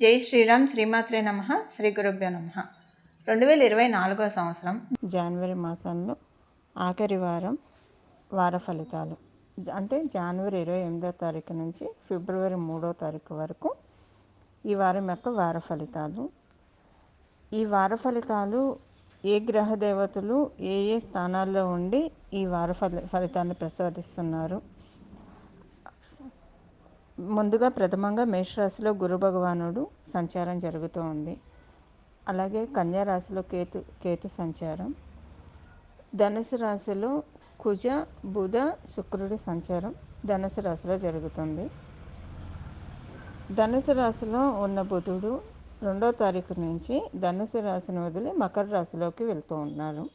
జై శ్రీరామ్ శ్రీమాత్రే నమ శ్రీ గురుభ్యో నమ. రెండు వేల ఇరవై నాలుగో సంవత్సరం జనవరి మాసంలో ఆఖరి వారం వార ఫలితాలు. అంటే జనవరి ఇరవై ఎనిమిదో తారీఖు నుంచి ఫిబ్రవరి మూడో తారీఖు వరకు ఈ వారం యొక్క వార ఫలితాలు. ఈ వార ఫలితాలు ఏ గ్రహ దేవతలు ఏ ఏ స్థానాల్లో ఉండి ఈ వార ఫలి ఫలితాన్ని ప్రసాదిస్తున్నారు? ముందుగా ప్రథమంగా మేషరాశిలో గురు భగవానుడు సంచారం జరుగుతూ ఉంది. అలాగే కన్యా రాశిలో కేతు కేతు సంచారం. ధనుసు రాశిలో కుజ బుధ శుక్రుడి సంచారం ధనుసు రాశిలో జరుగుతుంది. ధనుసు రాశిలో ఉన్న బుధుడు రెండో తారీఖు నుంచి ధనుసు రాశిని వదిలి మకర రాశిలోకి వెళ్తూ ఉన్నారు.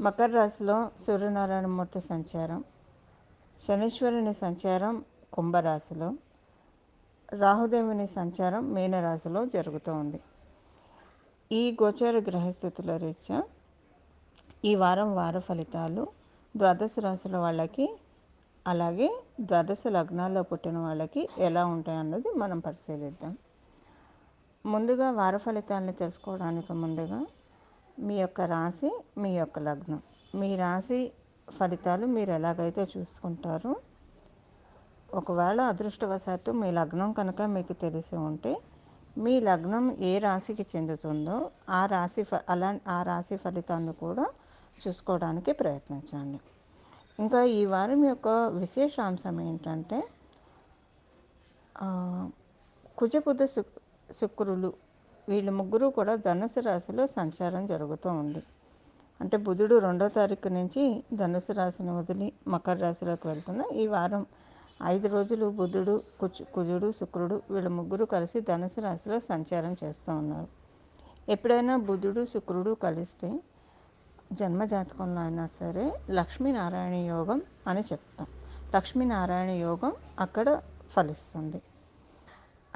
మకర రాశిలో సూర్యనారాయణమూర్తి సంచారం శనీశ్వరుని సంచారం కుంభరాశిలో రాహుదేవుని సంచారం మీనరాశిలో జరుగుతోంది ఈ గోచర గ్రహస్థితుల రీత్యా ఈ వారం వార ఫలితాలు ద్వాదశ రాశుల వాళ్ళకి అలాగే ద్వాదశ లగ్నాల్లో పుట్టిన వాళ్ళకి ఎలా ఉంటాయన్నది మనం పరిశీలిద్దాం. ముందుగా వార ఫలితాలను తెలుసుకోవడానికి ముందుగా మీ యొక్క రాశి మీ యొక్క లగ్నం. మీ రాశి ఫలితాలు మీరు ఎలాగైతే చూసుకుంటారో ఒకవేళ అదృష్టవశాత్తు మీ లగ్నం కనుక మీకు తెలిసి ఉంటే మీ లగ్నం ఏ రాశికి చెందుతుందో ఆ రాశి ఫ అలా ఆ రాశి ఫలితాన్ని కూడా చూసుకోవడానికి ప్రయత్నించండి. ఇంకా ఈ వారం యొక్క విశేషాంశం ఏంటంటే కుజబుధ శుక్రులు వీళ్ళు ముగ్గురు కూడా ధనుసు రాశిలో సంచారం జరుగుతూ ఉంది. అంటే బుధుడు రెండో తారీఖు నుంచి ధనుసు రాశిని వదిలి మకర రాశిలోకి వెళ్తున్న ఈ వారం ఐదు రోజులు బుధుడు కుచు కుజుడు శుక్రుడు వీళ్ళ ముగ్గురు కలిసి ధనుసు రాశిలో సంచారం చేస్తూ ఉన్నారు. ఎప్పుడైనా బుధుడు శుక్రుడు కలిస్తే జన్మజాతకంలో అయినా సరే లక్ష్మీనారాయణ యోగం అని చెప్తాం. లక్ష్మీనారాయణ యోగం అక్కడ ఫలిస్తుంది.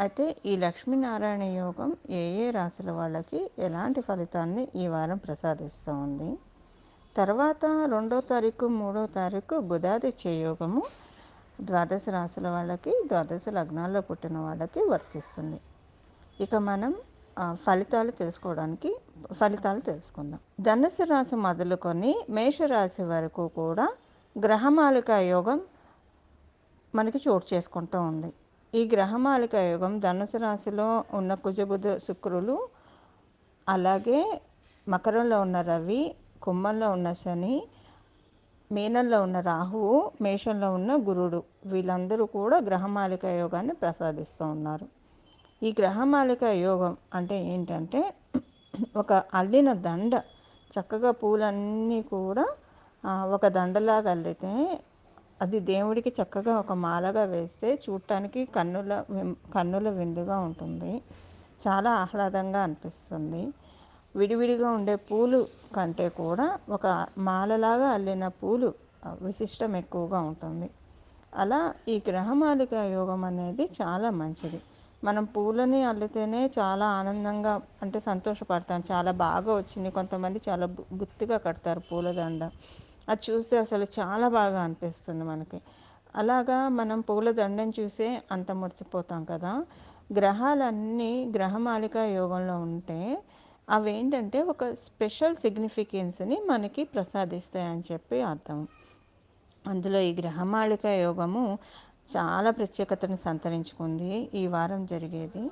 అయితే ఈ లక్ష్మీనారాయణ యోగం ఏ ఏ రాశుల వాళ్ళకి ఎలాంటి ఫలితాన్ని ఈ వారం ప్రసాదిస్తూ ఉంది? తర్వాత రెండో తారీఖు మూడో తారీఖు బుధాదిత్య యోగము ద్వాదశ రాశుల వాళ్ళకి ద్వాదశ లగ్నాల్లో పుట్టిన వాళ్ళకి వర్తిస్తుంది. ఇక మనం ఫలితాలు తెలుసుకోవడానికి ఫలితాలు తెలుసుకుందాం. ధనుసు రాశి మొదలుకొని మేషరాశి వరకు కూడా గ్రహమాలిక యోగం మనకి చోటు చేసుకుంటూ ఉంది. ఈ గ్రహమాలిక యోగం ధనుసు రాశిలో ఉన్న కుజబుధ శుక్రులు అలాగే మకరంలో ఉన్న రవి కుంభంలో ఉన్న శని మీనంలో ఉన్న రాహువు మేషంలో ఉన్న గురుడు. వీళ్ళందరూ కూడా గ్రహమాలిక యోగాన్ని ప్రసాదిస్తూ ఉన్నారు. ఈ గ్రహమాలిక యోగం అంటే ఏంటంటే ఒక అల్లిన దండ చక్కగా పూలన్నీ కూడా ఒక దండలాగా అల్లితే అది దేవుడికి చక్కగా ఒక మాలగా వేస్తే చూడటానికి కన్నుల కన్నుల విందుగా ఉంటుంది. చాలా ఆహ్లాదంగా అనిపిస్తుంది. విడివిడిగా ఉండే పూలు కంటే కూడా ఒక మాలలాగా అల్లిన పూలు విశిష్టం ఎక్కువగా ఉంటుంది. అలా ఈ గ్రహమాలిక యోగం అనేది చాలా మంచిది. మనం పూలని అల్లితేనే చాలా ఆనందంగా అంటే సంతోషపడతాం. చాలా బాగా వచ్చింది. కొంతమంది చాలా గుత్తిగా కడతారు పూలదండ అది చూస్తే అసలు చాలా బాగా అనిపిస్తుంది మనకి. అలాగా మనం పూలదండని చూసే అంత మురిసిపోతాం కదా. గ్రహాలన్నీ గ్రహమాలిక యోగంలో ఉంటే అవేంటంటే ఒక స్పెషల్ సిగ్నిఫికెన్స్ని మనకి ప్రసాదిస్తాయని చెప్పి అర్థం. అందులో ఈ గ్రహమాళిక యోగము చాలా ప్రత్యేకతను సంతరించుకుంది ఈ వారం జరిగేది.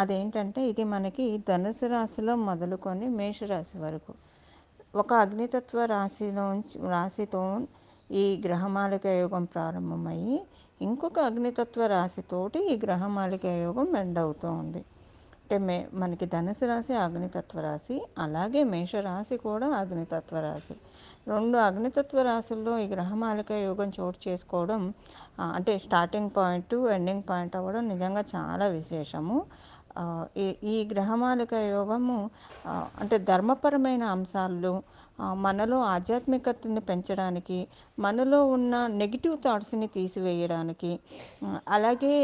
అదేంటంటే ఇది మనకి ధనుసు రాశిలో మొదలుకొని మేషరాశి వరకు. ఒక అగ్నితత్వ రాశిలో రాశితో ఈ గ్రహమాలిక యోగం ప్రారంభమయ్యి ఇంకొక అగ్నితత్వ రాశితోటి ఈ గ్రహమాలిక యోగం ఎండ్ అవుతూ ఉంది అంటే మే మనకి ధనుసు రాశి అగ్నితత్వ రాశి అలాగే మేషరాశి కూడా అగ్నితత్వ రాశి. రెండు అగ్నితత్వ రాశుల్లో ఈ గ్రహమాలిక యోగం చోటు చేసుకోవడం అంటే స్టార్టింగ్ పాయింట్ ఎండింగ్ పాయింట్ అవ్వడం నిజంగా చాలా విశేషము. ఈ ఈ గ్రహమాలిక యోగము అంటే ధర్మపరమైన అంశాల్లో మనలో ఆధ్యాత్మికతను పెంచడానికి మనలో ఉన్న నెగిటివ్ థాట్స్ని తీసివేయడానికి అలాగే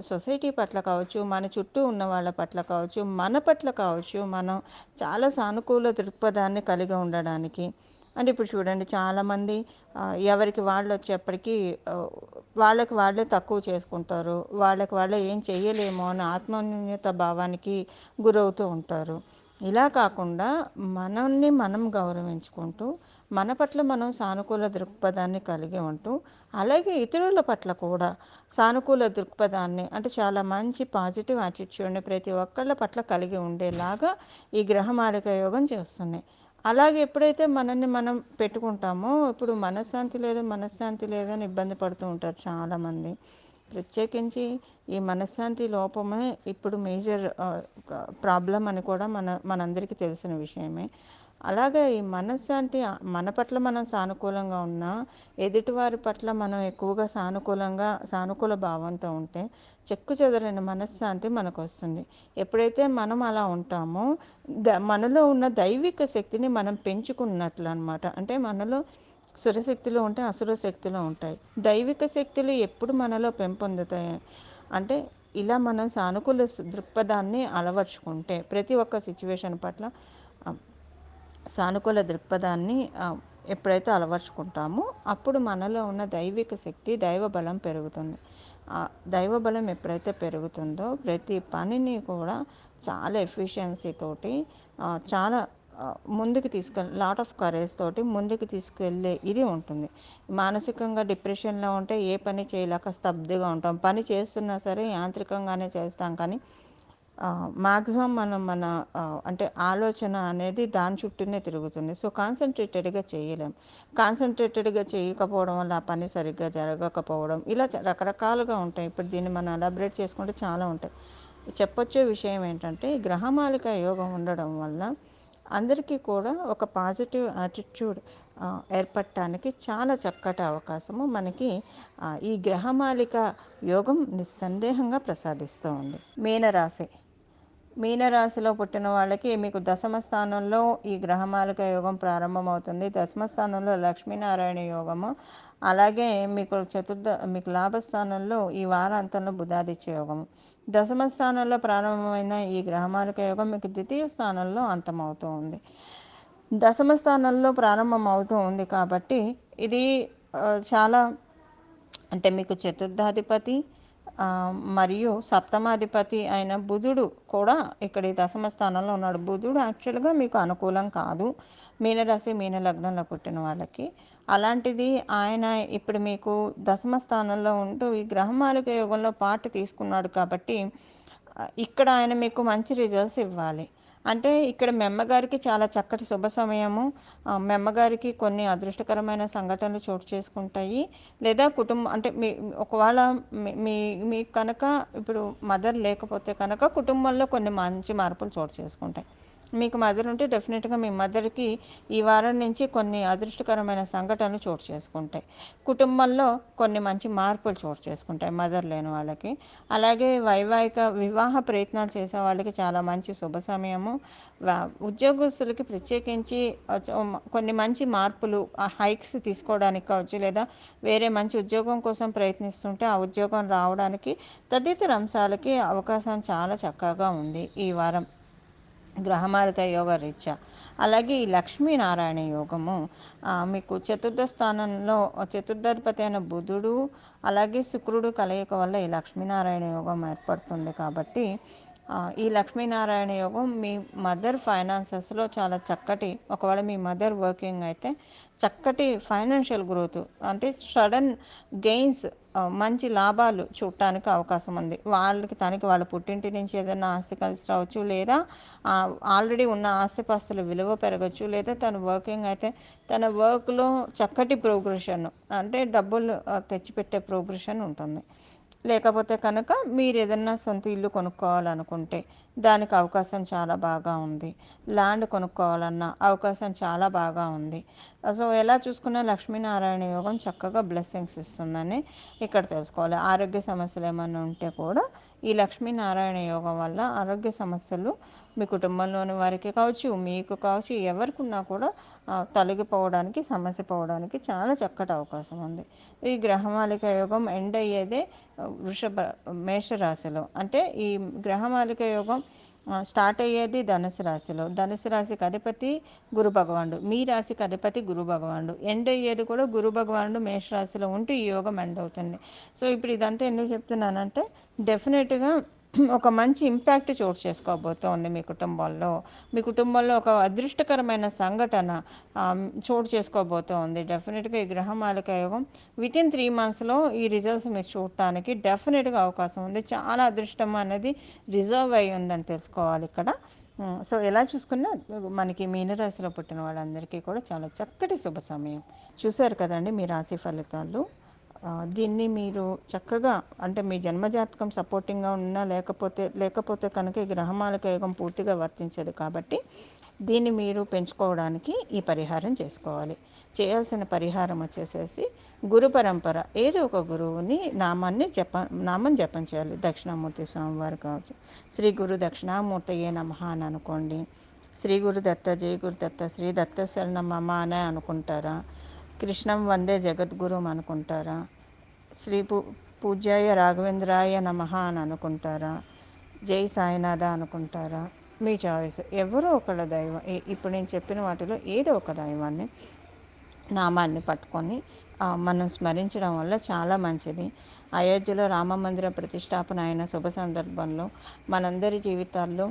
సొసైటీ పట్ల కావచ్చు మన చుట్టూ ఉన్న వాళ్ళ పట్ల కావచ్చు మన పట్ల కావచ్చు మనం చాలా సానుకూల దృక్పథాన్ని కలిగి ఉండడానికి అంటే ఇప్పుడు చూడండి చాలామంది ఎవరికి వాళ్ళు వచ్చేప్పటికీ వాళ్ళకి వాళ్ళే తక్కువ చేసుకుంటారు. వాళ్ళకి వాళ్ళే ఏం చేయలేమో అని ఆత్మన్యూన్యత భావానికి గురవుతూ ఉంటారు. ఇలా కాకుండా మనల్ని మనం గౌరవించుకుంటూ మన పట్ల మనం సానుకూల దృక్పథాన్ని కలిగి ఉంటూ అలాగే ఇతరుల పట్ల కూడా సానుకూల దృక్పథాన్ని అంటే చాలా మంచి పాజిటివ్ యాటిట్యూడ్ని ప్రతి ఒక్కళ్ళ పట్ల కలిగి ఉండేలాగా ఈ గ్రహమాలిక యోగం చేస్తుంది. అలాగే ఎప్పుడైతే మనల్ని మనం పెట్టుకుంటామో ఇప్పుడు మనశ్శాంతి లేదు మనశ్శాంతి లేదని ఇబ్బంది పడుతూ ఉంటారు చాలామంది. ప్రత్యేకించి ఈ మనశ్శాంతి లోపమే ఇప్పుడు మేజర్ ప్రాబ్లం అని కూడా మన మనందరికీ తెలిసిన విషయమే. అలాగే ఈ మనశ్శాంతి మన పట్ల మనం సానుకూలంగా ఉన్నా ఎదుటివారి పట్ల మనం ఎక్కువగా సానుకూలంగా సానుకూల భావంతో ఉంటే చెక్కు చెదరైన మనశ్శాంతి మనకు వస్తుంది ఎప్పుడైతే మనం అలా ఉంటామో ద మనలో ఉన్న దైవిక శక్తిని మనం పెంచుకున్నట్లు అనమాట అంటే మనలో సురశక్తులు ఉంటే అసుర శక్తులు ఉంటాయి. దైవిక శక్తులు ఎప్పుడు మనలో పెంపొందుతాయి? అంటే ఇలా మనం సానుకూల దృక్పథాన్ని అలవర్చుకుంటే ప్రతి ఒక్క సిచ్యువేషన్ పట్ల సానుకూల దృక్పథాన్ని ఎప్పుడైతే అలవర్చుకుంటామో అప్పుడు మనలో ఉన్న దైవిక శక్తి దైవ బలం పెరుగుతుంది. దైవ బలం ఎప్పుడైతే పెరుగుతుందో ప్రతి పనిని కూడా చాలా ఎఫిషియన్సీ తోటి చాలా ముందుకు తీసుకెళ్ళి లాట్ ఆఫ్ కరేజ్ తోటి ముందుకు తీసుకెళ్ళే ఇది ఉంటుంది. మానసికంగా డిప్రెషన్లో ఉంటే ఏ పని చేయలేక స్తబ్దుగా ఉంటాం. పని చేస్తున్నా సరే యాంత్రికంగానే చేస్తాం కానీ మ్యాక్సిమం మనం మన అంటే ఆలోచన అనేది దాని చుట్టూనే తిరుగుతుంది. సో కాన్సన్ట్రేటెడ్గా చేయలేం. కాన్సన్ట్రేటెడ్గా చేయకపోవడం వల్ల ఆ పని సరిగ్గా జరగకపోవడం ఇలా రకరకాలుగా ఉంటాయి. ఇప్పుడు దీన్ని మనం ఎలాబరేట్ చేసుకుంటే చాలా ఉంటాయి. చెప్పొచ్చే విషయం ఏంటంటే గ్రహమాలిక యోగం ఉండడం వల్ల అందరికీ కూడా ఒక పాజిటివ్ యాటిట్యూడ్ ఏర్పడటానికి చాలా చక్కటి అవకాశము మనకి ఈ గ్రహమాలిక యోగం నిస్సందేహంగా ప్రసాదిస్తూ ఉంది. మీనరాశి. మీనరాశిలో పుట్టిన వాళ్ళకి మీకు దశమ స్థానంలో ఈ గ్రహమాలిక యోగం ప్రారంభమవుతుంది. దశమ స్థానంలో లక్ష్మీనారాయణ యోగము. అలాగే మీకు చతుర్థ మీకు లాభస్థానంలో ఈ వారాంతంలో బుధాదిత్య యోగము. దశమ స్థానంలో ప్రారంభమైన ఈ గ్రహమాలిక యోగం మీకు ద్వితీయ స్థానంలో అంతమవుతూ ఉంది. దశమ స్థానంలో ప్రారంభం అవుతూ ఉంది కాబట్టి ఇది చాలా అంటే మీకు చతుర్థాధిపతి మరియు సప్తమాధిపతి అయిన బుధుడు కూడా ఇక్కడ ఈ దశమ స్థానంలో ఉన్నాడు. బుధుడు యాక్చువల్గా మీకు అనుకూలం కాదు. మీనరాశి మీన లగ్నంలో పుట్టిన వాళ్ళకి. అలాంటిది ఆయన ఇప్పుడు మీకు దశమ స్థానంలో ఉంటూ ఈ గ్రహమాలిక యోగంలో పార్ట్ తీసుకున్నాడు కాబట్టి ఇక్కడ ఆయన మీకు మంచి రిజల్ట్స్ ఇవ్వాలి. అంటే ఇక్కడ మెమ్మగారికి చాలా చక్కటి శుభ సమయము. మెమ్మగారికి కొన్ని అదృష్టకరమైన సంఘటనలు చోటు చేసుకుంటాయి. లేదా కుటుంబం అంటే మీ ఒకవేళ మీ మీ కనుక ఇప్పుడు మదర్ లేకపోతే కనుక కుటుంబంలో కొన్ని మంచి మార్పులు చోటు చేసుకుంటాయి. మీకు మదర్ ఉంటే డెఫినెట్గా మీ మదర్కి ఈ వారం నుంచి కొన్ని అదృష్టకరమైన సంఘటనలు చోటు చేసుకుంటాయి. కుటుంబంలో కొన్ని మంచి మార్పులు చోటు చేసుకుంటాయి మదర్ లేని వాళ్ళకి. అలాగే వైవాహిక వివాహ ప్రయత్నాలు చేసే వాళ్ళకి చాలా మంచి శుభ సమయము. ఉద్యోగస్తులకి ప్రత్యేకించి కొన్ని మంచి మార్పులు హైక్స్ తీసుకోవడానికి కావచ్చు లేదా వేరే మంచి ఉద్యోగం కోసం ప్రయత్నిస్తుంటే ఆ ఉద్యోగం రావడానికి తదితర అంశాలకి అవకాశం చాలా చక్కగా ఉంది ఈ వారం. గ్రహమాలిక యోగ రీత్యా అలాగే ఈ లక్ష్మీనారాయణ యోగము మీకు చతుర్థ స్థానంలో చతుర్థాధిపతి అయిన బుధుడు అలాగే శుక్రుడు కలయిక వల్ల ఈ లక్ష్మీనారాయణ యోగం ఏర్పడుతుంది కాబట్టి ఈ లక్ష్మీనారాయణ యోగం మీ మదర్ ఫైనాన్సెస్లో చాలా చక్కటి ఒకవేళ మీ మదర్ వర్కింగ్ అయితే చక్కటి ఫైనాన్షియల్ గ్రోత్. అంటే సడన్ గెయిన్స్ మంచి లాభాలు చూడటానికి అవకాశం ఉంది. వాళ్ళకి తనకి వాళ్ళ పుట్టింటి నుంచి ఏదైనా ఆస్తి కలిసి రావచ్చు లేదా ఆల్రెడీ ఉన్న ఆస్తిపాస్తుల విలువ పెరగచ్చు లేదా తను వర్కింగ్ అయితే తన వర్క్లో చక్కటి ప్రోగ్రెషన్ అంటే డబ్బులు తెచ్చిపెట్టే ప్రోగ్రెషన్ ఉంటుంది. లేకపోతే కనుక మీరు ఏదన్నా సొంత ఇల్లు కొనుక్కోవాలనుకుంటే దానికి అవకాశం చాలా బాగా ఉంది. ల్యాండ్ కొనుక్కోవాలన్నా అవకాశం చాలా బాగా ఉంది. సో ఎలా చూసుకున్నా లక్ష్మీనారాయణ యోగం చక్కగా బ్లెస్సింగ్స్ ఇస్తుందని ఇక్కడ తెలుసుకోవాలి. ఆరోగ్య సమస్యలు ఏమైనా ఉంటే కూడా ఈ లక్ష్మీనారాయణ యోగం వల్ల ఆరోగ్య సమస్యలు మీ కుటుంబంలోని వారికి కావచ్చు మీకు కావచ్చు ఎవరికున్నా కూడా తొలగిపోవడానికి సమస్య పోవడానికి చాలా చక్కటి అవకాశం ఉంది. ఈ గ్రహమాలిక యోగం ఎండ్ అయ్యేదే వృషభ మేషరాశిలో. అంటే ఈ గ్రహమాలిక యోగం స్టార్ట్ అయ్యేది ధనుసు రాశిలో. ధనుసు రాశికి అధిపతి గురు భగవానుడు. మీ రాశికి అధిపతి గురు భగవానుడు. ఎండ్ అయ్యేది కూడా గురు భగవానుడు మేషరాశిలో ఉంటూ ఈ యోగం ఎండ్ అవుతుంది. సో ఇప్పుడు ఇదంతా ఎందుకు చెప్తున్నానంటే డెఫినెట్గా ఒక మంచి ఇంపాక్ట్ చోటు చేసుకోబోతోంది మీ కుటుంబంలో. మీ కుటుంబంలో ఒక అదృష్టకరమైన సంఘటన చోటు చేసుకోబోతోంది. డెఫినెట్గా ఈ గ్రహమాలిక యోగం విత్ ఇన్ త్రీ మంత్స్లో ఈ రిజల్ట్స్ మీరు చూడటానికి డెఫినెట్గా అవకాశం ఉంది. చాలా అదృష్టం అనేది రిజర్వ్ అయి ఉందని తెలుసుకోవాలి ఇక్కడ. సో ఎలా చూసుకున్నా మనకి మీనరాశిలో పుట్టిన వాళ్ళందరికీ కూడా చాలా చక్కటి శుభ సమయం. చూశారు కదండి మీ రాశి ఫలితాలు? దీన్ని మీరు చక్కగా అంటే మీ జన్మజాతకం సపోర్టింగ్గా ఉన్నా లేకపోతే లేకపోతే కనుక ఈ గ్రహమాలక యోగం పూర్తిగా వర్తించదు కాబట్టి దీన్ని మీరు పెంచుకోవడానికి ఈ పరిహారం చేసుకోవాలి. చేయాల్సిన పరిహారం వచ్చేసేసి గురు పరంపర ఏదో ఒక గురువుని నామాన్ని జప నామం జపం చేయాలి. దక్షిణామూర్తి స్వామివారు కావచ్చు. శ్రీ గురు దక్షిణామూర్తయే నమ అని అనుకోండి. శ్రీ గురు దత్త జయ గురు దత్త శ్రీ దత్త శరణం మమ అనే అనుకుంటారా? కృష్ణం వందే జగద్గురుం అనుకుంటారా? శ్రీ పూ పూజ్యాయ రాఘవేంద్రాయ నమ అని అనుకుంటారా? జై సాయినాథ అనుకుంటారా? మీ చాయిస్. ఎవరో ఒకళ్ళ దైవం. ఇప్పుడు నేను చెప్పిన వాటిలో ఏదో ఒక దైవాన్ని నామాన్ని పట్టుకొని మనం స్మరించడం వల్ల చాలా మంచిది. అయోధ్యలో రామ మందిర ప్రతిష్టాపన అయిన శుభ సందర్భంలో మనందరి జీవితాల్లో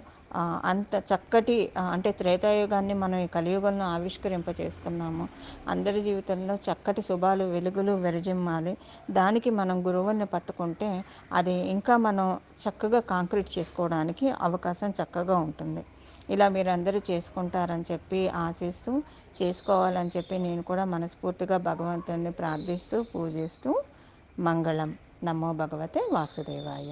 అంత చక్కటి అంటే త్రేతాయుగాన్ని మనం ఈ కలియుగంలో ఆవిష్కరింప చేసుకున్నాము అందరి జీవితంలో చక్కటి శుభాలు వెలుగులు వెరజిమ్మాలి. దానికి మనం గురువుని పట్టుకుంటే అది ఇంకా మనం చక్కగా కాంక్రీట్ చేసుకోవడానికి అవకాశం చక్కగా ఉంటుంది. ఇలా మీరందరూ చేసుకుంటారని చెప్పి ఆశిస్తూ చేసుకోవాలని చెప్పి నేను కూడా మనస్ఫూర్తిగా భగవంతుడిని ప్రార్థిస్తూ పూజిస్తూ మంగళం. నమో భగవతే వాసుదేవాయ.